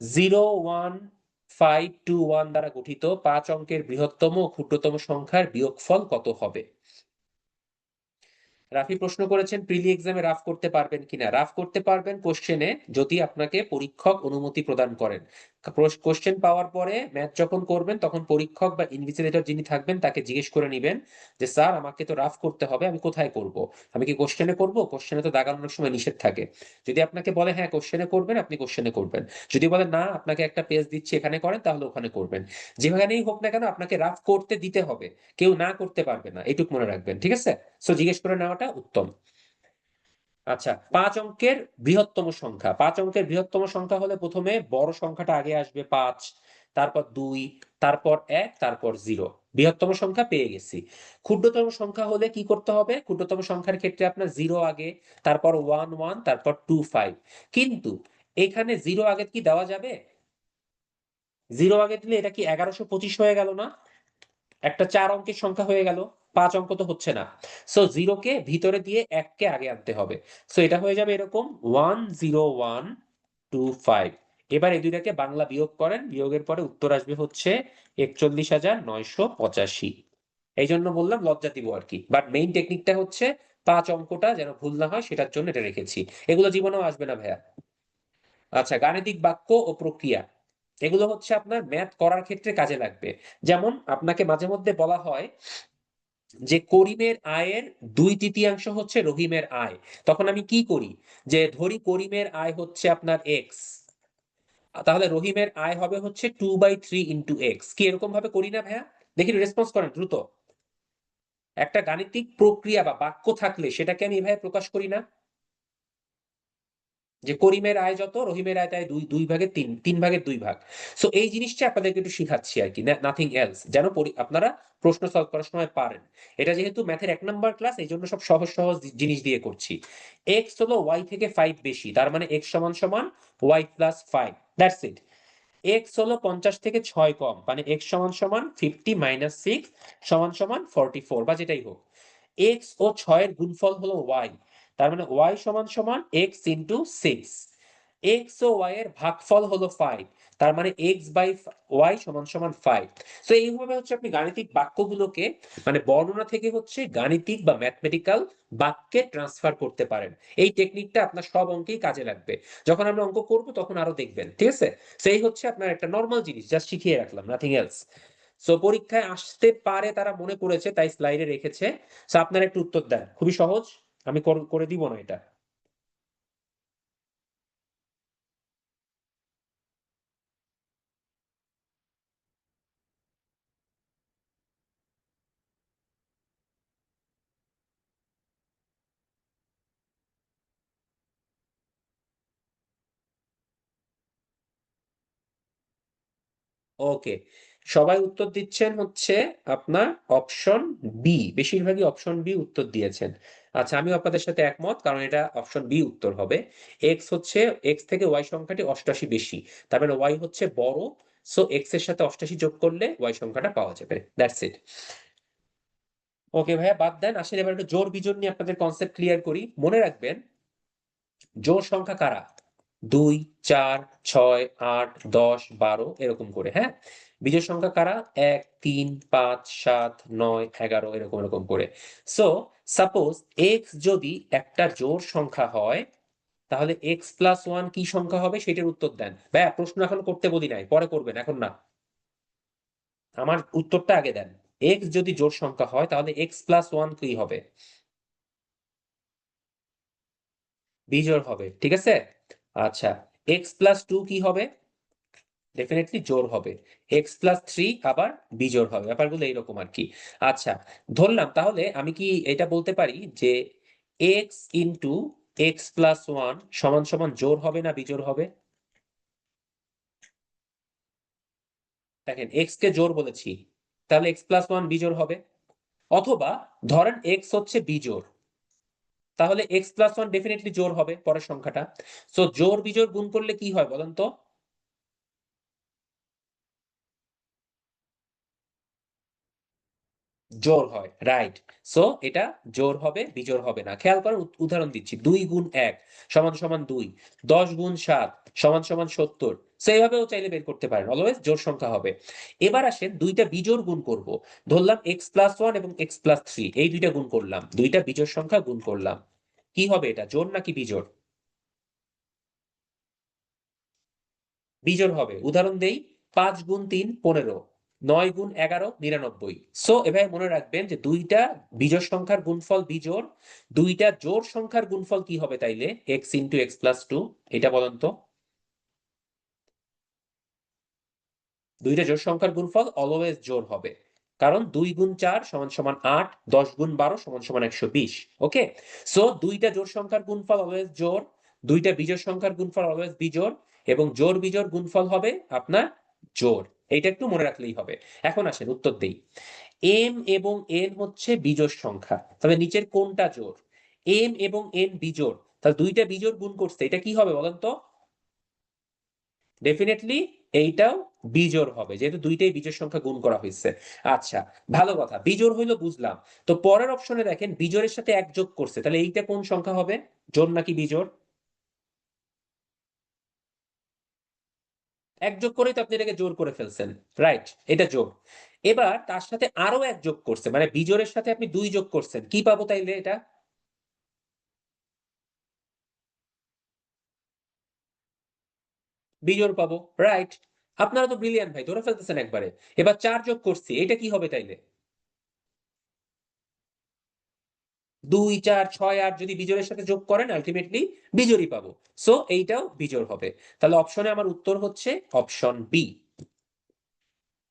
Zero one five two one দ্বারা গঠিত পাঁচ অঙ্কের বৃহত্তম ও ক্ষুদ্রতম সংখ্যার বিয়োগফল কত হবে? রাফি প্রশ্ন করেছেন, প্রিলি এক্সামে রাফ করতে পারবেন কিনা? রাফ করতে পারবেন কোশ্চেনে যদি আপনাকে পরীক্ষক অনুমতি প্রদান করেন। কোশ্চেন পাওয়ার পরে ম্যাথ যখন করবেন, তখন পরীক্ষক বা ইনভিজিলেটর যিনি থাকবেন, তাকে জিজ্ঞেস করে নেবেন যে, স্যার, আমাকে তো রাফ করতে হবে, আমি কোথায় করব? আমি কি কোশ্চেনে করব? কোশ্চেনে তো দাগানোর সময় নিষেধ থাকে। যদি আপনাকে বলে হ্যাঁ কোশ্চেনে করবেন, আপনি কোশ্চেনে করবেন। যদি বলে, না, আপনাকে একটা পেজ দিচ্ছি, এখানে করেন, তাহলে ওখানে করবেন। যেখানেই হোক না কেন, আপনাকে রাফ করতে দিতে হবে। কেউ না করতে পারবে না, এটুক মনে রাখবেন, ঠিক আছে? সো জিজ্ঞেস করে নেওয়াটা উত্তম। আচ্ছা পাঁচ অঙ্কের বৃহত্তম সংখ্যা। পাঁচ অঙ্কের বৃহত্তম সংখ্যা হলে প্রথমে বড় সংখ্যাটা আগে আসবে পাঁচ, তারপর দুই, তারপর এক, তারপর জিরো। বৃহত্তম সংখ্যা পেয়ে গেছি। ক্ষুদ্রতম সংখ্যা হলে কি করতে হবে? ক্ষুদ্রতম সংখ্যার ক্ষেত্রে আপনার জিরো আগে, তারপর ওয়ান ওয়ান, তারপর টু, ফাইভ। কিন্তু এখানে জিরো আগে কি দেওয়া যাবে? জিরো আগে দিলে এটা কি এগারোশো পঁচিশ হয়ে গেল না? একটা চার অঙ্কের সংখ্যা হয়ে গেল। পাঁচ অঙ্ক তো হচ্ছে না। সো জিরোকে ভিতরে দিয়ে এককে আগে আনতে হবে। সো এটা হয়ে যাবে এরকম one zero one two five এবার এই দুইটাকে বাংলা বিয়োগ করেন। বিয়োগের পরে উত্তর আসবে হচ্ছে একচল্লিশ হাজার নয়শো পঁচাশি। এই জন্য বললাম লজ্জা দিব আর কি। বাট মেইন টেকনিকটা হচ্ছে পাঁচ অঙ্কটা যেন ভুল না হয়, সেটার জন্য এটা রেখেছি। এগুলো জীবনেও আসবে না ভাইয়া। আচ্ছা গাণিতিক বাক্য ও প্রক্রিয়া। এগুলো হচ্ছে আপনার ম্যাথ করার ক্ষেত্রে কাজে লাগবে। যেমন আপনাকে মাঝে মধ্যে বলা হয় যে করিমের আয়ের দুই তৃতীয়াংশ হচ্ছে রহিমের আয়। তখন আমি কি করি? যে ধরি করিমের আয় হচ্ছে আপনার এক্স তাহলে রহিমের আয় হবে হচ্ছে two by three into x কি এরকম ভাবে করি না ভাইয়া? দেখি রেসপন্স করেন দ্রুত। একটা গাণিতিক প্রক্রিয়া বা বাক্য থাকলে সেটাকে আমি এভাবে প্রকাশ করি না। যে করিমের আয় যত, রহিমের আয় তাই দুই দুই ভাগের তিন তিন ভাগের দুই ভাগ। সো এই জিনিসটা আপনাদেরকে একটু শিখাচ্ছি আর কি নাথিং এলস যেন আপনারা প্রশ্ন সলভ করার সময় পারেন। এটা যেহেতু ম্যাথের এক নম্বর ক্লাস এই জন্য সব সহজ সহজ জিনিস দিয়ে করছি। এক্স হলো ওয়াই থেকে ফাইভ বেশি, তার মানে এক্স সমান সমান y plus five that's it x হলো পঞ্চাশ থেকে ছয় কম মানে এক্স সমান সমান ফিফটি মাইনাস সিক্স সমান সমান ফর্টি ফোর বা যেটাই হোক। এক্স ও ছয়ের গুণফল হলো ওয়াই তার মানে ওয়াই সমান সমান এক্স ইন্টু সিক্স এক্স ও ওয়াই এর ভাগফল হলো ফাইভ তার মানে এক্স বাই ওয়াই সমান সমান ফাইভ তো এইভাবে হচ্ছে আপনি গাণিতিক বাক্যগুলোকে মানে বর্ণনা থেকে হচ্ছে গাণিতিক বা ম্যাথমেটিক্যাল বাক্যে ট্রান্সফার করতে পারেন। এই টেকনিকটা আপনার সব অঙ্কেই কাজে লাগবে। যখন আমরা অঙ্ক করব, তখন আরও দেখবেন, ঠিক আছে? সেই হচ্ছে আপনার একটা নর্মাল জিনিস জাস্ট শিখিয়ে রাখলাম নাথিং এলস সো পরীক্ষায় আসতে পারে তারা মনে করেছে, তাই স্লাইডে রেখেছে। সো আপনারা একটু উত্তর দেন, খুবই সহজ। আমি করে দিব না এটা। ওকে সবাই উত্তর দিচ্ছেন হচ্ছে আপনার অপশন বি বেশিরভাগই অপশন বি উত্তর দিয়েছেন। আচ্ছা আমিও আপনাদের সাথে একমত, কারণ এটা অপশন বি উত্তর হবে। এক্স হচ্ছে এক্স থেকে ওয়াই সংখ্যাটি অষ্টাশি বেশি, তার মানে ওয়াই হচ্ছে বড় সো এক্সের সাথে অষ্টাশি যোগ করলে ওয়াই সংখ্যাটা পাওয়া যাবে। দ্যাটস ইট ওকে ভাইয়া, বাদ দেন, আসেন এবার একটু জোর বিজোর নিয়ে আপনাদের কনসেপ্ট ক্লিয়ার করি। মনে রাখবেন জোর সংখ্যা কারা? দুই, চার, ছয়, আট, দশ, বারো, এরকম করে হ্যাঁ? বিজয় সংখ্যা কারা? এক, তিন, পাঁচ, সাত, নয়, এগারো, এরকম এরকম করে। সো সাপোজ এক্স যদি একটা জোর সংখ্যা হয়, তাহলে এক্স প্লাস ওয়ান কি সংখ্যা হবে? সেটার উত্তর দেন। ভাইয়া প্রশ্ন এখন করতে বলি নাই, পরে করবেন, এখন না। আমার উত্তরটা আগে দেন। এক্স যদি জোর সংখ্যা হয়, তাহলে এক্স প্লাস ওয়ান কি হবে? বিজোড় হবে, ঠিক আছে? আচ্ছা এক্স প্লাস টু কি হবে? ডেফিনেটলি জোর হবে। এক্স প্লাস থ্রি আবার বিজোড় হবে। ব্যাপারগুলো এইরকম আর কি। আচ্ছা ধরলাম তাহলে আমি কি এটা বলতে পারি যে x into x plus one সমান সমান জোর হবে না বিজোড় হবে? দেখেন এক্স কে জোর বলেছি, তাহলে এক্স প্লাস ওয়ান বিজোর হবে। অথবা ধরেন এক্স হচ্ছে বিজোর তাহলে এক্স প্লাস ওয়ান ডেফিনেটলি জোর হবে পরের সংখ্যাটা। সো জোর বিজোর গুণ করলে কি হয় বলেন তো? জোর হয় রাইট সো এটা জোর হবে, বিজোর হবে না। খেয়াল উদ- উদাহরণ দিচ্ছি, দুই গুণ এক সমান সমান দুই, দশ গুণ সাত সমান সমান সত্তর। সো এইভাবেও চাইলে বের করতে পারেন অলওয়েজ জোর সংখ্যা হবে। এবার আসেন, দুইটা বিজোড় গুণ করব। ধরলাম এক্স প্লাস ওয়ান এবং এক্স প্লাস থ্রি এই দুইটা গুণ করলাম। দুইটা বিজোর সংখ্যা গুণ করলাম। কি হবে এটা, জোর নাকি বিজোড় বিজোড় হবে, উদাহরণ দেই, পাঁচ গুণ তিন, পনেরো। নয় গুণ এগারো, নিরানব্বই। সো এভাবে মনে রাখবেন যে দুইটা বিজোড় সংখ্যার গুণফল বিজোড়, দুইটা জোড় সংখ্যার গুণফল কি হবে তাইলে? X into x plus two এটা বলেন তো। দুইটা জোড় সংখ্যার গুণফল অলওয়েজ জোড় হবে। কারণ দুই গুণ চার সমান সমান আট, দশ গুণ বারো সমান সমান একশো বিশ। ওকে সো দুইটা জোড় সংখ্যার গুণফল অলওয়েজ জোড়, দুইটা বিজোড় সংখ্যার গুণফল অলওয়েজ বিজোড়, এবং জোর বিজোড় গুণফল হবে আপনার জোর এইটা একটু মনে রাখলেই হবে। এখন আসেন, উত্তর দেই। এম এবং এন হচ্ছে বিজোড় সংখ্যা, তবে নিচের কোনটা জোর এম এবং এন বিজোড়, তাহলে দুইটা বিজোড় গুণ করছে, এটা কি হবে বলেন তো? ডেফিনেটলি এইটাও বিজোড় হবে, যেহেতু দুইটাই বিজোড় সংখ্যা গুণ করা হয়েছে। আচ্ছা ভালো কথা, বিজোড় হইল বুঝলাম। তো পরের অপশনে দেখেন, বিজোড়ের সাথে এক যোগ করছে, তাহলে এইটা কোন সংখ্যা হবে? জোর নাকি বিজোড়? এক যোগ করেই তো আপনি এটাকে জোর করে ফেলছেন রাইট এটা জোর এবার তার সাথে আরও এক যোগ করছে মানে বিজোড়ের সাথে আপনি দুই যোগ করছেন, কি পাবো তাইলে এটা? বিজোড় পাবো রাইট আপনারা তো ব্রিলিয়ান ভাই, ধরে ফেলতেছেন একবারে। এবার চার যোগ করছি, এটা কি হবে তাইলে? দুই, চার, ছয়, আট যদি বিজোড়ের সাথে যোগ করেন আলটিমেটলি বিজোড়ই পাবো। সো এইটাও বিজোড় হবে। তাহলে অপশনে আমার উত্তর হচ্ছে অপশন বি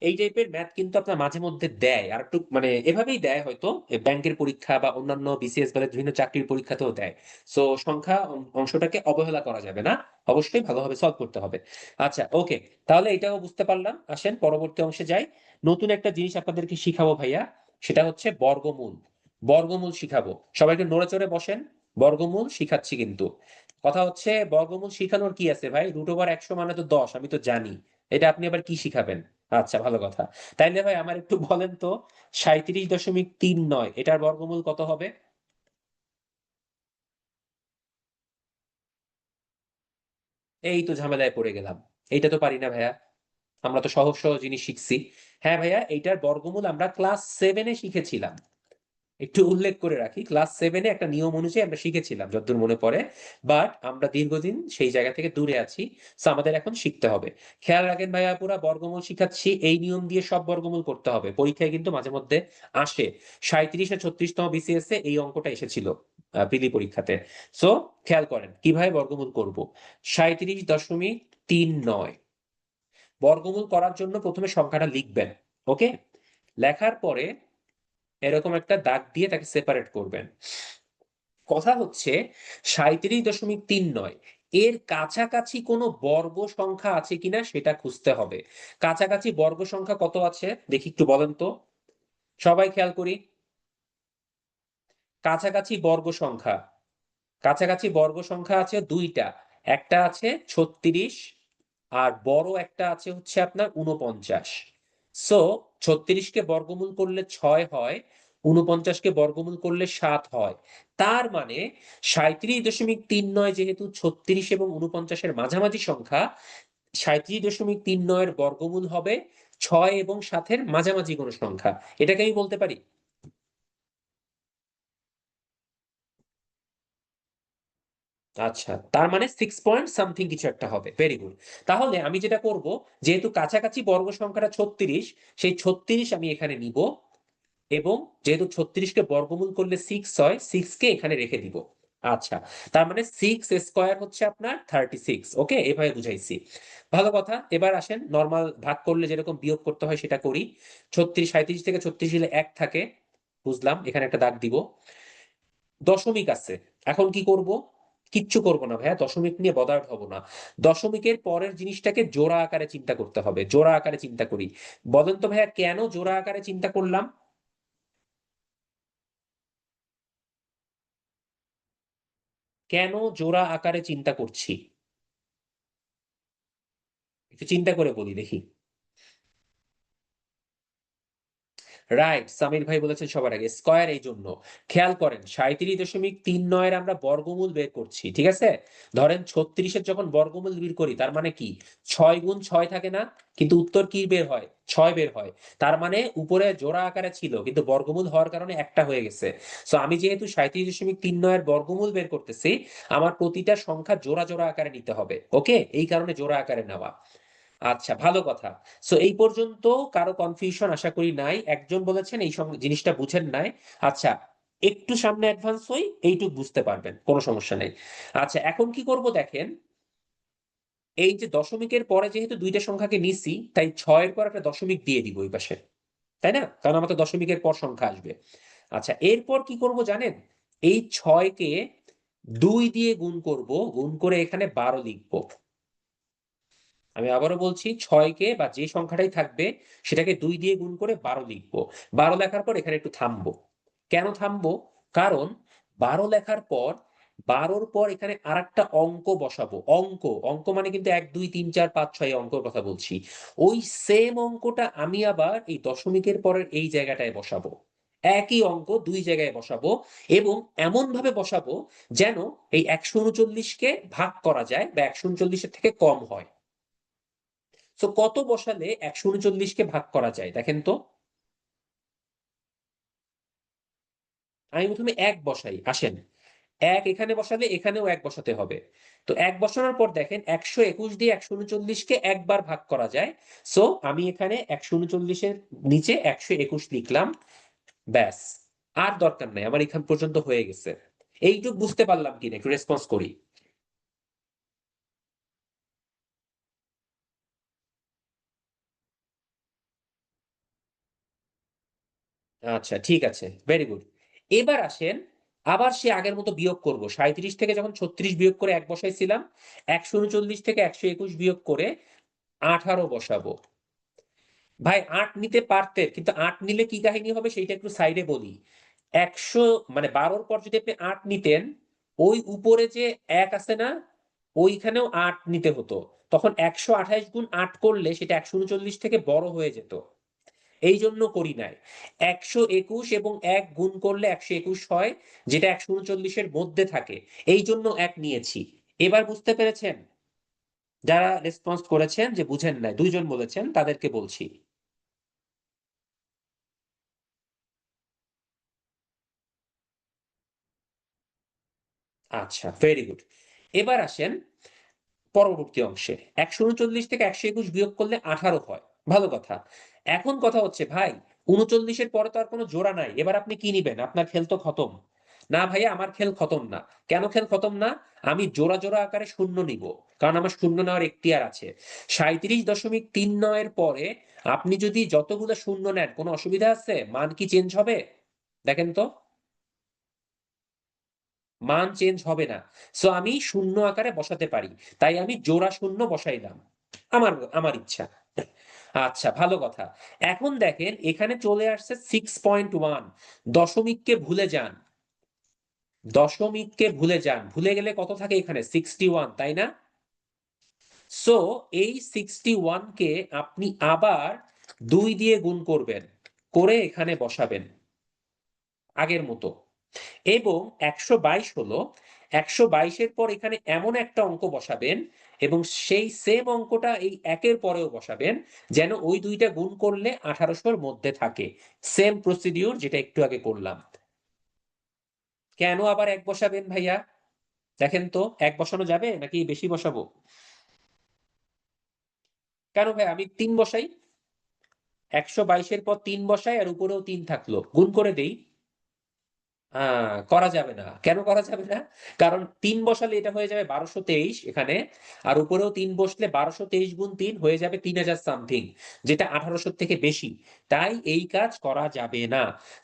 এই টাইপের ম্যাথ কিন্তু আপনার মাঝে মধ্যে দেয়। আর একটু মানে এভাবেই দেয় হয়তো। ব্যাংকের পরীক্ষা বা অন্যান্য বিসিএস বলে বিভিন্ন চাকরির পরীক্ষাতেও দেয়। সো সংখ্যা অংশটাকে অবহেলা করা যাবে না। অবশ্যই ভালোভাবে সলভ করতে হবে। আচ্ছা ওকে তাহলে এটাও বুঝতে পারলাম। আসেন, পরবর্তী অংশে যাই। নতুন একটা জিনিস আপনাদেরকে শিখাবো ভাইয়া। সেটা হচ্ছে বর্গমূল। বর্গমূল শিখাবো। সবাইকে নড়ে চড়ে বসেন, বর্গমূল শিখাচ্ছি কিন্তু। কথা হচ্ছে, বর্গমূল শিখানোর কি আছে ভাই? রুট ওভার একশো মানে তো দশ, আমি তো জানি। এটা আপনি আবার কি শিখাবেন? আচ্ছা ভালো কথা। তাইলে ভাই আমার একটু বলেন তো, সাঁইত্রিশ দশমিক তিন নয়, এটার বর্গমূল কত হবে? এই তো ঝামেলায় পড়ে গেলাম। এইটা তো পারি না ভাইয়া। আমরা তো সহজ সহজ জিনিস শিখছি। হ্যাঁ ভাইয়া, এইটার বর্গমূল আমরা ক্লাস সেভেনে শিখেছিলাম। একটু উল্লেখ করে রাখি ক্লাস সেভেনে একটা নিয়ম অনুযায়ী আমরা শিখেছিলাম যতদূর মনে পড়ে বাট আমরা দীর্ঘদিন সেই জায়গা থেকে দূরে আছি আমাদের এখন শিখতে হবে। খেয়াল রাখেন ভাইয়া পুরা বর্গমূল শিখাচ্ছি, এই নিয়ম দিয়ে সব বর্গমূল করতে হবে। পরীক্ষায় কিন্তু মাঝে মধ্যে আসে। সাঁত্রিশ আর ছত্রিশতম বিসিএস এ এই অঙ্কটা এসেছিল প্রিলি পরীক্ষাতে। সো খেয়াল করেন, কীভাবে বর্গমূল করব? সাঁত্রিশ দশমিক তিন নয়। বর্গমূল করার জন্য প্রথমে সংখ্যাটা লিখবেন ওকে লেখার পরে এরকম একটা দাগ দিয়ে তাকে সেপারেট করবেন। কথা হচ্ছে সাঁত্রিশ দশমিক তিন নয়, এর কাছাকাছি কোনো বর্গ সংখ্যা আছে কিনা সেটা খুঁজতে হবে। কাছাকাছি বর্গ সংখ্যা কত আছে? দেখি একটু বলেন তো। সবাই খেয়াল করি। কাছাকাছি বর্গ সংখ্যা, কাছাকাছি বর্গ সংখ্যা আছে দুইটা, একটা আছে ছত্রিশ আর বড় একটা আছে হচ্ছে আপনার উনপঞ্চাশ সো ছত্রিশকে বর্গমূল করলে ছয় হয় উনপঞ্চাশকে বর্গমূল করলে সাত হয়। তার মানে সাঁত্রিশ দশমিক তিন নয় যেহেতু ছত্রিশ এবং উনপঞ্চাশের মাঝামাঝি সংখ্যা সাঁত্রিশ দশমিক তিন নয়ের বর্গমূল হবে ছয় এবং সাতের মাঝামাঝি কোন সংখ্যা। এটাকে আমি বলতে পারি আচ্ছা তার মানে সিক্স পয়েন্ট সামথিং কিছু একটা হবে ভেরি গুড তাহলে আমি যেটা করব, যেহেতু কাছাকাছি বর্গ সংখ্যাটা ছত্রিশ, সেই ছত্রিশ আমি এখানে নিব এবং যেহেতু ছত্রিশকে বর্গমূল করলে সিক্স হয় সিক্স কে এখানে রেখে দিব। আচ্ছা তার মানে সিক্স স্কোয়ার হচ্ছে আপনার থার্টি সিক্স ওকে এভাবে বুঝাইছি। ভালো কথা, এবার আসেন নর্মাল ভাগ করলে যেরকম বিয়োগ করতে হয় সেটা করি। ছত্রিশ সাঁত্রিশ থেকে ছত্রিশ দিলে এক থাকে, বুঝলাম, এখানে একটা দাগ দিব। দশমিক আছে, এখন কি করব? কিচ্ছু করব না ভাইয়া, দশমিক নিয়ে বদার্ড হব না। দশমিকের পরের জিনিসটাকে জোড়া আকারে চিন্তা করতে হবে, জোড়া আকারে চিন্তা করি। বলেন তো ভাইয়া, কেন জোড়া আকারে চিন্তা করলাম? কেন জোড়া আকারে চিন্তা করছি? একটু চিন্তা করে বলি দেখি। রাইট সামির ভাই বলেছেন সবার আগে স্কয়ার এই জন্য। খেয়াল করেন সাঁত্রিশ দশমিক তিন নয়ের আমরা বর্গমূল বের করছি, ঠিক আছে? ধরেন ছত্রিশের যখন বর্গমূল বের করি, তার মানে কি? ছয় গুণ ছয় থাকে না? কিন্তু উত্তর কি বের হয়? ছয় বের হয়। তার মানে উপরে জোড়া আকারে ছিল, কিন্তু বর্গমূল হওয়ার কারণে একটা হয়ে গেছে। সো আমি যেহেতু সাঁত্রিশ দশমিক তিন নয়ের বর্গমূল বের করতেছি, আমার প্রতিটা সংখ্যা জোড়া জোড়া আকারে নিতে হবে ওকে এই কারণে জোড়া আকারে নেওয়া। আচ্ছা ভালো কথা। সো এই পর্যন্ত কারও কনফিউশন আশা করি নাই। একজন বলেছেন এই জিনিসটা বুঝেন নাই। আচ্ছা একটু সামনে অ্যাডভান্স হই, এইটুক বুঝতে পারবেন, কোনো সমস্যা নেই। আচ্ছা এখন কি করব দেখেন? এই যে দশমিকের পরে যেহেতু দুইটা সংখ্যাকে নিছি, তাই ছয়ের পর একটা দশমিক দিয়ে দিব ওই পাশে। তাই না? কারণ আমার তো দশমিকের পর সংখ্যা আসবে। আচ্ছা এরপর কি করব জানেন? এই ছয়কে দুই দিয়ে গুণ করব, গুণ করে এখানে বারো লিখব। আমি আবারও বলছি ছয়কে বা যে সংখ্যাটাই থাকবে সেটাকে দুই দিয়ে গুণ করে বারো লিখব। বারো লেখার পর এখানে একটু থামবো। কেন থামবো? কারণ বারো লেখার পর, বারোর পর এখানে আর একটা অঙ্ক বসাবো। অঙ্ক অঙ্ক মানে কিন্তু এক, দুই, তিন, চার, পাঁচ, ছয় অঙ্কর কথা বলছি। ওই সেম অঙ্কটা আমি আবার এই দশমিকের পরের এই জায়গাটায় বসাবো। একই অঙ্ক দুই জায়গায় বসাবো এবং এমন ভাবে বসাবো যেন এই একশো উনচল্লিশকে ভাগ করা যায় বা একশো উনচল্লিশের থেকে কম হয়। তো কত বসালে একশো উনচল্লিশকে ভাগ করা যায়? দেখেন তো। আমি প্রথমে এক বসাই, আসেন। এক এখানে বসালে এখানেও এক বসাতে হবে। তো এক বসানোর পর দেখেন, একশো একুশ দিয়ে একশো উনচল্লিশকে একবার ভাগ করা যায়। সো আমি এখানে একশো উনচল্লিশের নিচে একশো একুশ লিখলাম। ব্যাস। আর দরকার নাই, আমার এখান পর্যন্ত হয়ে গেছে। এইটুক বুঝতে পারলাম কিনা, একটু রেসপন্স করি। আচ্ছা ঠিক আছে। ভেরি গুড এবার আসেন, আবার সে আগের মতো বিয়োগ করব। সাঁত্রিশ থেকে যখন ছত্রিশ বিয়োগ করে এক বসাইছিলাম, একশো উনচল্লিশ থেকে একশো একুশ বিয়োগ করে আঠারো বসাবো। ভাই, আট নিতে পারতেন কিন্তু আট নিলে কি কাহিনী হবে সেইটা একটু সাইডে বলি। একশো মানে বারোর পর যদি আপনি আট নিতেন, ওই উপরে যে এক আছে না, ওইখানেও আট নিতে হতো। তখন একশো আঠাইশ গুণ আট করলে সেটা একশো উনচল্লিশ থেকে বড় হয়ে যেত। এই জন্য করি নাই। একশো একুশ এবং এক গুণ করলে একশো একুশ হয়, যেটা একশো উনচল্লিশের মধ্যে থাকে। এই জন্য এক নিয়েছি। এবার বুঝতে পেরেছেন? যারা রেসপন্স করেছেন যে বুঝেন নাই, দুইজন বলেছেন, তাদেরকে বলছি। আচ্ছা ভেরি গুড এবার আসেন পরবর্তী অংশে। একশো উনচল্লিশ থেকে একশো একুশ বিয়োগ করলে আঠারো হয়। ভালো কথা। এখন কথা হচ্ছে, ভাই, উনচল্লিশের পরে তো আর কোনো জোড়া নাই। এবার আপনি কি নিবেন? আপনার খেল তো খতম। না, ভাইয়া, আমার খেল খতম না। কেন খেল খতম না? আমি জোড়া জোড়া আকারে শূন্য নিব। কারণ আমার শূন্য নেওয়ার এখতিয়ার আছে। সাঁত্রিশ দশমিক তিন নয়ের পরে আপনি যদি যতগুলো শূন্য নেন, কোনো অসুবিধা আছে? মান কি চেঞ্জ হবে? দেখেন তো। মান চেঞ্জ হবে না। সো আমি শূন্য আকারে বসাতে পারি। তাই আমি জোড়া শূন্য বসাইলাম। আমার আমার ইচ্ছা। আচ্ছা ভালো কথা। এখন দেখেন, এখানে চলে আসছে সিক্স পয়েন্ট ওয়ান দশমিককে ভুলে যান। দশমিককে ভুলে যান। ভুলে গেলে কত থাকে এখানে? সিক্সটি ওয়ান তাই না? সো এই সিক্সটি ওয়ানকে আপনি আবার দুই দিয়ে গুণ করবেন, করে এখানে বসাবেন, আগের মতো। এবং একশো বাইশ হলো, একশো বাইশের পর এখানে এমন একটা অঙ্ক বসাবেন এবং সেই সেম অঙ্কটা এই একের পরেও বসাবেন যেন ওই দুইটা গুণ করলে আঠারোশোর মধ্যে থাকে। সেম প্রসিডিউর যেটা একটু আগে করলাম। কেন আবার এক বসাবেন ভাইয়া? দেখেন তো, এক বসানো যাবে নাকি বেশি বসাবো? কেন ভাই আমি তিন বসাই? একশো বাইশের পর তিন বসাই আর উপরেও তিন থাকল। গুণ করে দেই। করা যাবে না। কেন করা যাবে না? কারণ তিন বসালে এটা হয়ে যাবে বারোশো তেইশ এখানে, আর উপরেও তিন বসলে বারোশো তেইশ গুণ তিন হয়ে যাবে তিন হাজার সামথিং, যেটা আঠারোশোর থেকে বেশি। তাই এই কাজ করা যাবে না।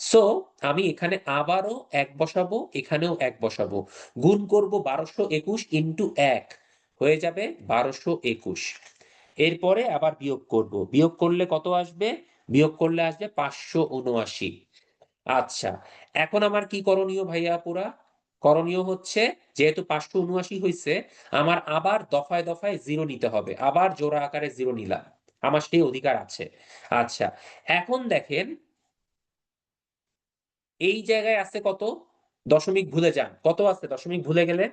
সো আমি এখানে আবারও এক বসাবো, এখানেও এক বসাবো। গুণ করব বারোশো একুশ ইন্টু এক, হয়ে যাবে বারোশো একুশ। এরপরে আবার বিয়োগ করব। বিয়োগ করলে কত আসবে? বিয়োগ করলে আসবে পাঁচশো উনআশি। আচ্ছা এখন আমার কি করণীয় ভাইয়া পুরা করণীয় হচ্ছে, যেহেতু পাঁচশো উনআশি হয়েছে আমার আবার দফায় দফায় জিরো নিতে হবে, আবার জোড়া আকারে জিরো নিলাম, আমার সেই অধিকার আছে। আচ্ছা এখন দেখেন, এই জায়গায় আছে কত? দশমিক ভুলে যান, কত আছে? দশমিক ভুলে গেলে?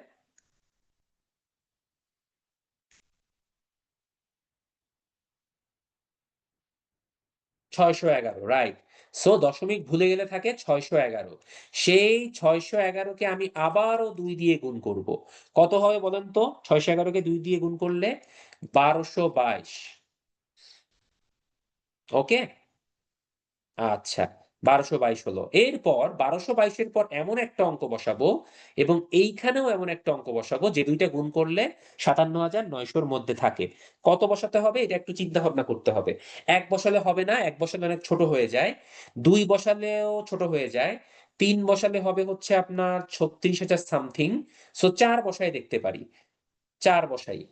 ছয়শো এগারো রাইট সো দশমিক ভুলে গেলে থাকে ছয়শো এগারো। সেই ছয়শো এগারোকে আমি আবারও দুই দিয়ে গুণ করব। কত হবে বলেন তো? ছয়শো এগারোকে দুই দিয়ে গুণ করলে বারোশো বাইশ। ওকে আচ্ছা। বারোশো বাইশ হলো। এরপর বারোশো বাইশের পর এমন একটা অঙ্ক বসাবো এবং এইখানেও এমন একটা অঙ্ক বসাবো যে দুইটা গুণ করলে সাতান্ন হাজার নয়শোর মধ্যে থাকে। কত বসাতে হবে? এটা একটু চিন্তা ভাবনা করতে হবে। এক বসালে হবে না, এক বসালে অনেক ছোট হয়ে যায়। দুই বসালেও ছোট হয়ে যায়। তিন বসালে হবে হচ্ছে আপনার ছত্রিশ হাজার সামথিং। সো চার বসাই দেখতে পারি। চার বসাই।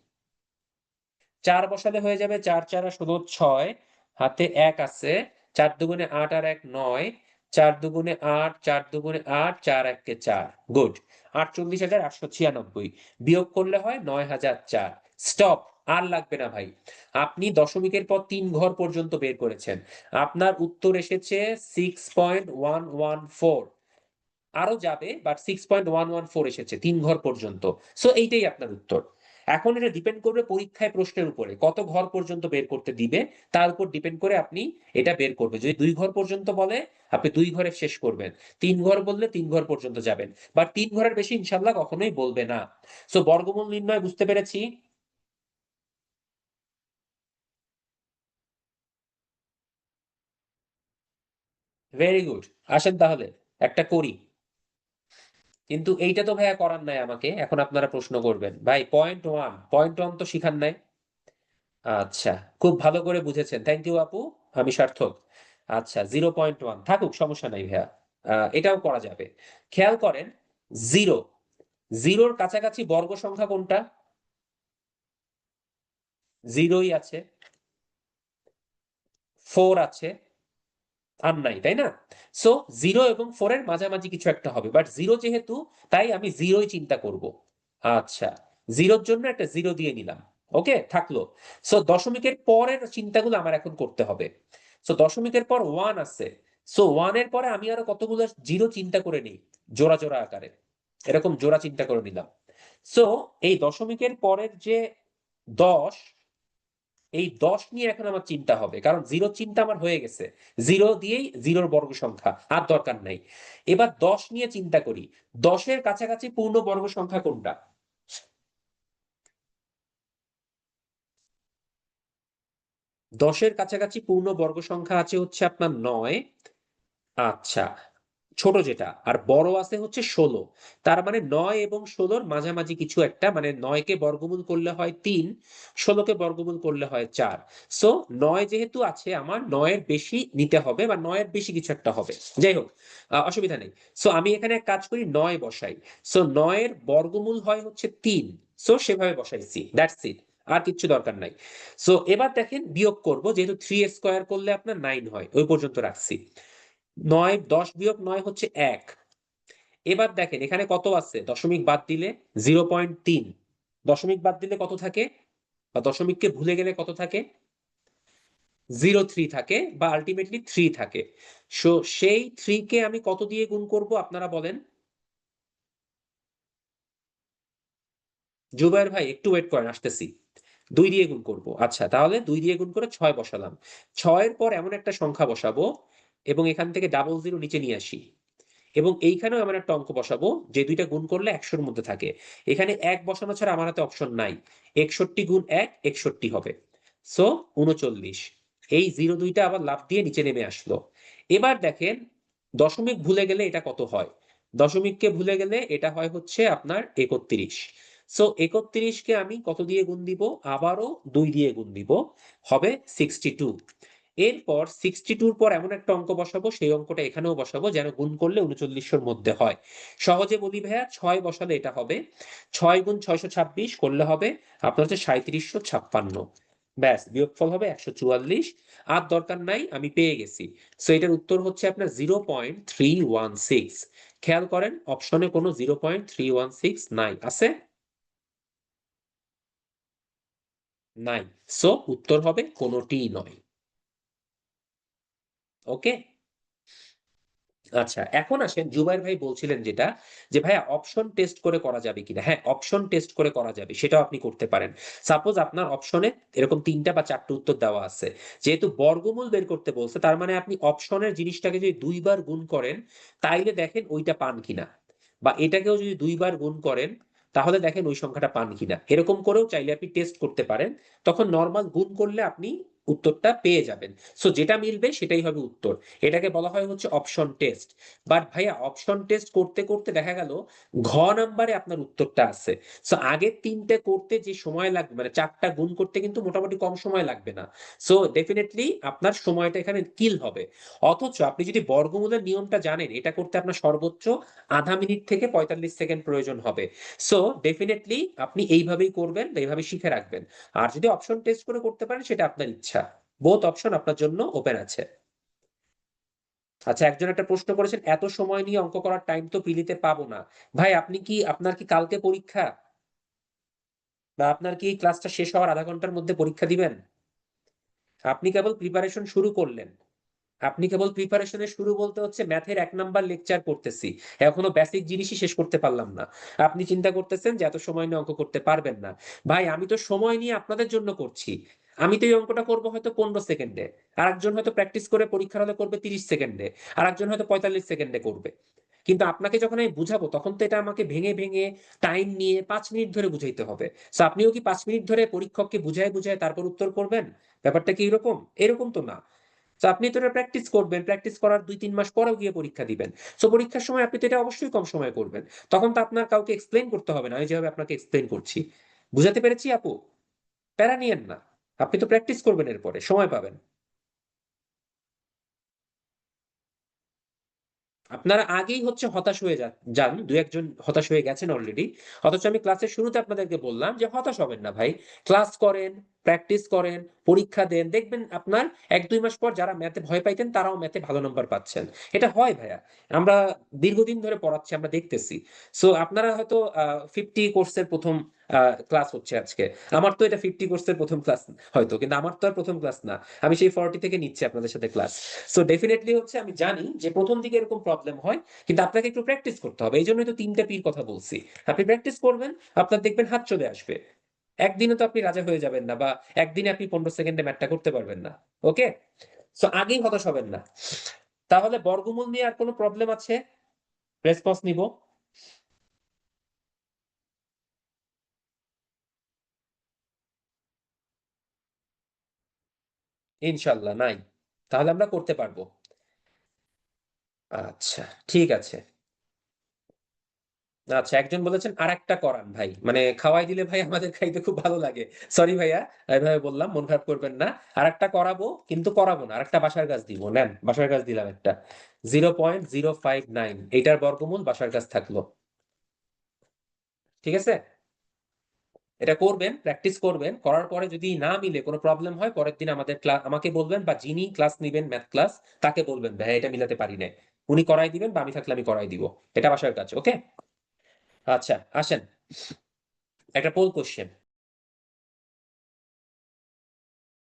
চার বসালে হয়ে যাবে চার, চারা ষোলো, ছয়। হাতে এক আছে। চার দুগুণে আট আর এক নয়, চার দুগুণে আট, চার দুগুণে আট, চার এককে চার। গুড আটচল্লিশ হাজার আটশো ছিয়ানব্বই। বিয়োগ করলে হয় নয় হাজার চার। স্টপ আর লাগবে না ভাই। আপনি দশমিকের পর তিন ঘর পর্যন্ত বের করেছেন। আপনার উত্তর এসেছে six point one one four আরও যাবে but six point one one four এসেছে তিন ঘর পর্যন্ত। সো এইটাই আপনার উত্তর। এখন এটা ডিপেন্ড করবে পরীক্ষায় প্রশ্নের উপরে। কত ঘর পর্যন্ত বের করতে দিবে, তার উপর ডিপেন্ড করে আপনি এটা বের করবে। যদি দুই ঘর পর্যন্ত বলে, আপনি দুই ঘরে শেষ করবেন। তিন ঘর বললে তিন ঘর পর্যন্ত যাবেন। বা তিন ঘরের বেশি ইনশাল্লাহ কখনোই বলবে না। সো বর্গমূল নির্ণয় বুঝতে পেরেছি? ভেরি গুড আসেন তাহলে, একটা করি। কিন্তু এইটা তো ভাইয়া করার নাই আমাকে। এখন আপনারা প্রশ্ন করবেন। ভাই পয়েন্ট ওয়ান পয়েন্ট ওয়ান তো শিখান নাই? আচ্ছা খুব ভালো করে বুঝেছেন। থ্যাংক ইউ আপু, আমি সার্থক। আচ্ছা জিরো পয়েন্ট ওয়ান থাকুক, সমস্যা নাই ভাইয়া। এটাও করা যাবে। খেয়াল করেন জিরো জিরোর কাছাকাছি বর্গ সংখ্যা কোনটা? জিরোই আছে ফোর আছে আর নাই, তাই না? সো জিরো এবং ফোর এর মাঝামাঝি কিছু একটা হবে বাট জিরো যেহেতু, তাই আমি জিরোই চিন্তা করব। আচ্ছা জিরোর জন্য একটা জিরো দিয়ে নিলাম ওকে থাকল। সো দশমিকের পরের চিন্তাগুলো আমার এখন করতে হবে। সো দশমিকের পর ওয়ান আছে। সো ওয়ানের পরে আমি আরও কতগুলো জিরো চিন্তা করে নিই, জোড়া জোড়া আকারে। এরকম জোড়া চিন্তা করে নিলাম। সো এই দশমিকের পরের যে দশ এই দশ নিয়ে এখন আমার চিন্তা হবে। কারণ জিরো চিন্তা আমার হয়ে গেছে। জিরো দিয়েই জিরোর বর্গ সংখ্যা আর দরকার নাই। এবার দশ নিয়ে চিন্তা করি। দশের কাছাকাছি পূর্ণ বর্গ সংখ্যা কোনটা? দশের কাছাকাছি পূর্ণ বর্গ সংখ্যা আছে হচ্ছে আপনার নয়। আচ্ছা ছোট যেটা, আর বড় আছে হচ্ছে ষোলো। তার মানে নয় এবং ষোলোর মাঝামাঝি কিছু একটা মানে নয়কে বর্গমূল করলে হয় তিন, ষোলোকে বর্গমূল করলে হয় চার। সো নয় যেহেতু আছে আমার, নয়ের বেশি নিতে হবে বা নয়ের বেশি কিছু একটা হবে। যাই হোক অসুবিধা নেই। সো আমি এখানে এক কাজ করি, নয় বসাই। সো নয়ের বর্গমূল হয় হচ্ছে তিন। সো সেভাবে বসাইছি দ্যাটস ইট আর কিচ্ছু দরকার নাই। সো এবার দেখেন বিয়োগ করব, যেহেতু থ্রি স্কোয়ার করলে আপনার নাইন হয়, ওই পর্যন্ত রাখছি। নয়, দশ বিয়োগ নয় হচ্ছে এক। এবার দেখেন, এখানে কত আছে? দশমিক বাদ দিলে জিরো পয়েন্ট তিন। দশমিক বাদ দিলে কত থাকে? বা দশমিককে ভুলে গেলে কত থাকে? জিরো থ্রি থাকে বা আলটিমেটলি থ্রি থাকে। সো সেই থ্রি কে আমি কত দিয়ে গুণ করব আপনারা বলেন? জুবাইর ভাই, একটু ওয়েট করেন, আসতেছি। দুই দিয়ে গুণ করব। আচ্ছা তাহলে দুই দিয়ে গুণ করে ছয় বসালাম। ছয়ের পর এমন একটা সংখ্যা বসাবো এবং এখান থেকে ডাবল জিরো নিচে নিয়ে আসি। এবং এইখানেও আমার একটা অঙ্ক বসাবো, যে দুইটা গুণ করলে একশোর মধ্যে থাকে। এখানে এক বসানো ছাড়া আমার হাতে অপশন নাই। একষট্টি গুণ এক, একষট্টি হবে। সো উনচল্লিশ। এই জিরো দুইটা আবার লাভ দিয়ে নিচে নেমে আসলো। এবার দেখেন, দশমিক ভুলে গেলে এটা কত হয়? দশমিককে ভুলে গেলে এটা হয় হচ্ছে আপনার একত্রিশ। সো একত্রিশকে আমি কত দিয়ে গুণ দিব? আবারও দুই দিয়ে গুণ দিব। হবে সিক্সটি টু এরপর সিক্সটি টুর পর এমন একটা অঙ্ক বসাবো, সেই অঙ্কটা এখানেও বসাবো, যেন গুণ করলে উনচল্লিশশোর মধ্যে হয়। সহজে বলি ভাইয়া, ছয় বসালে এটা হবে। ছয় গুণ ছয়শো ছাব্বিশ করলে হবে, আপনার হচ্ছে সাঁত্রিশশো ছাপ্পান্ন। ব্যাস, বিয়োগফল হবে একশো চুয়াল্লিশ। আর দরকার নাই, আমি পেয়ে গেছি। সো এটার উত্তর হচ্ছে আপনার zero point three one six খেয়াল করেন অপশনে কোনো zero point three one six নাই। আছে? নাই। সো উত্তর হবে কোনোটিই নয়। ওকে আচ্ছা এখন আসেন জুবাইর ভাই বলছিলেন যেটা, যে ভাইয়া অপশন টেস্ট করে করা যাবে কিনা। হ্যাঁ অপশন টেস্ট করে করা যাবে, সেটাও আপনি করতে পারেন। সাপোজ আপনার অপশনে এরকম তিনটা বা চারটা উত্তর দেওয়া আছে। যেহেতু বর্গমূল বের করতে বলছে, তার মানে আপনি অপশনের জিনিসটাকে যদি দুইবার গুণ করেন, তাইলে দেখেন ওইটা পান কিনা। বা এটাকেও যদি দুইবার গুণ করেন, তাহলে দেখেন ওই সংখ্যাটা পান কিনা। এরকম করেও চাইলে আপনি টেস্ট করতে পারেন। তখন নর্মাল গুণ করলে আপনি উত্তরটা পেয়ে যাবেন। সো যেটা মিলবে সেটাই হবে উত্তর। এটাকে বলা হয় হচ্ছে অপশন টেস্ট বাট ভাইয়া অপশন টেস্ট করতে করতে দেখা গেল, ঘ নাম্বারে আপনার উত্তরটা আছে। সো আগের তিনটে করতে যে সময় লাগবে মানে চারটা গুণ করতে কিন্তু মোটামুটি কম সময় লাগবে না। সো ডেফিনেটলি আপনার সময়টা এখানে কিল হবে। অথচ আপনি যদি বর্গমূলের নিয়মটা জানেন, এটা করতে আপনার সর্বোচ্চ আধা মিনিট থেকে পঁয়তাল্লিশ সেকেন্ড প্রয়োজন হবে। সো ডেফিনেটলি আপনি এইভাবেই করবেন, এইভাবে শিখে রাখবেন। আর যদি অপশন টেস্ট করে করতে পারেন, সেটা আপনার ইচ্ছা। বোথ অপশন আপনার জন্য ওপেন আছে। আচ্ছা একজন একটা প্রশ্ন করেছেন, এত সময় নিয়ে অঙ্ক করার টাইম তো পিলিতে পাবো না। ভাই, আপনি কি, আপনার কি কালকে পরীক্ষা? বা আপনার কি ক্লাসটা শেষ হওয়ার আধা ঘণ্টার মধ্যে পরীক্ষা দিবেন? আপনি কেবল প্রিপারেশন শুরু করলেন। আপনি কেবল প্রিপারেশনের শুরু বলতে হচ্ছে ম্যাথের এক নাম্বার লেকচার করতেছি। এখনও বেসিক জিনিসই শেষ করতে পারলাম না। আপনি চিন্তা করতেছেন যে এত সময় নিয়ে অঙ্ক করতে পারবেন না। ভাই, আমি তো সময় নিয়ে আপনাদের জন্য করছি। আমি তো এই অঙ্কটা করব হয়তো পনেরো সেকেন্ডে। আর একজন হয়তো প্র্যাকটিস করে পরীক্ষার হলে করবে তিরিশ সেকেন্ডে। আর একজন হয়তো পঁয়তাল্লিশ সেকেন্ডে করবে। কিন্তু আপনাকে যখন আমি বুঝাবো, তখন তো এটা আমাকে ভেঙে ভেঙে টাইম নিয়ে পাঁচ মিনিট ধরে বুঝাইতে হবে। সো আপনিও কি পাঁচ মিনিট ধরে পরীক্ষককে বুঝায় বুঝায় তারপর উত্তর করবেন? ব্যাপারটা কি এরকম? এরকম তো না। তো আপনি তো এটা প্র্যাকটিস করবেন প্র্যাকটিস করার দুই তিন মাস পরেও গিয়ে পরীক্ষা দিবেন। সো পরীক্ষার সময় আপনি তো এটা অবশ্যই কম সময় করবেন। তখন তো আপনার কাউকে এক্সপ্লেন করতে হবে না। আমি যেভাবে আপনাকে এক্সপ্লেন করছি। বুঝাতে পেরেছি আপু? প্যারা নিয়েন না। আপনি তো প্র্যাকটিস করবেন এরপরে, সময় পাবেন। আপনারা আগেই হচ্ছে হতাশ হয়ে যান, দু একজন হতাশ হয়ে গেছেন অলরেডি অথচ আমি ক্লাসের শুরুতে আপনাদেরকে বললাম যে হতাশ হবেন না ভাই। ক্লাস করেন প্র্যাকটিস করেন, পরীক্ষা দেন, দেখবেন আপনার এক, দুই মাস পর যারা ম্যাথে ভয় পাইতেন, তারাও ম্যাথে ভালো নম্বর পাচ্ছেন। এটা হয় ভাইয়া। আমরা দীর্ঘদিন ধরে পড়াচ্ছি, আমরা দেখতেছি। সো আপনারা হয়তো ফিফটি কোর্সের প্রথম ক্লাস হচ্ছে আজকে। আমার তো এটা ফিফটি কোর্সের প্রথম ক্লাস হয়তো, কিন্তু আমার তো আর প্রথম ক্লাস না। আমি সেই ফর্টি থেকে নিচ্ছি আপনাদের সাথে ক্লাস সো ডেফিনেটলি হচ্ছে আমি জানি যে প্রথম দিকে এরকম প্রবলেম হয়, কিন্তু আপনাকে একটু প্র্যাকটিস করতে হবে। এই জন্যই তো তিনটা পির কথা বলছি। আপনি প্র্যাকটিস করবেন, আপনার দেখবেন হাত চলে আসবে। একদিনে তো আপনি রাজা হয়ে যাবেন না বা একদিনে আপনি পনেরো সেকেন্ডে ম্যাটটা করতে পারবেন না ওকে সো আগেই হতাশ হবেন না। তাহলে বর্গমূল নিয়ে আর কোনো প্রবলেম আছে? রেসপন্স নিব। ইনশাল্লাহ, নাই। তাহলে আমরা করতে পারব। আচ্ছা ঠিক আছে। আচ্ছা একজন বলেছেন আর একটা করান ভাই। মানে খাওয়াই দিলে ভাই আমাদের খাইতে খুব ভালো লাগে। সরি ভাইয়া, এইভাবে বললাম, মন খারাপ করবেন না। আর একটা করাবো, কিন্তু করাবো না। আর একটা বাসার গাছ দিব, নেন, বাসার গাছ দিলাম একটা। Zero point zero five nine এইটার বর্গমূল বাসার গাছ থাকল। ঠিক আছে? এটা করবেন প্র্যাকটিস করবেন, করার পরে যদি না মিলে, কোনো প্রবলেম হয়, পরের দিন আমাদের ক্লাস আমাকে বলবেন বা যিনি ক্লাস নেবেন ম্যাথ ক্লাস তাকে বলবেন ভাই এটা মিলাতে পারি না উনি করাই দিবেন বা আমি থাকলে আমি করাই দিব। এটা বাসার কাছে ওকে আচ্ছা আসেন। একটা পোল কোশ্চেন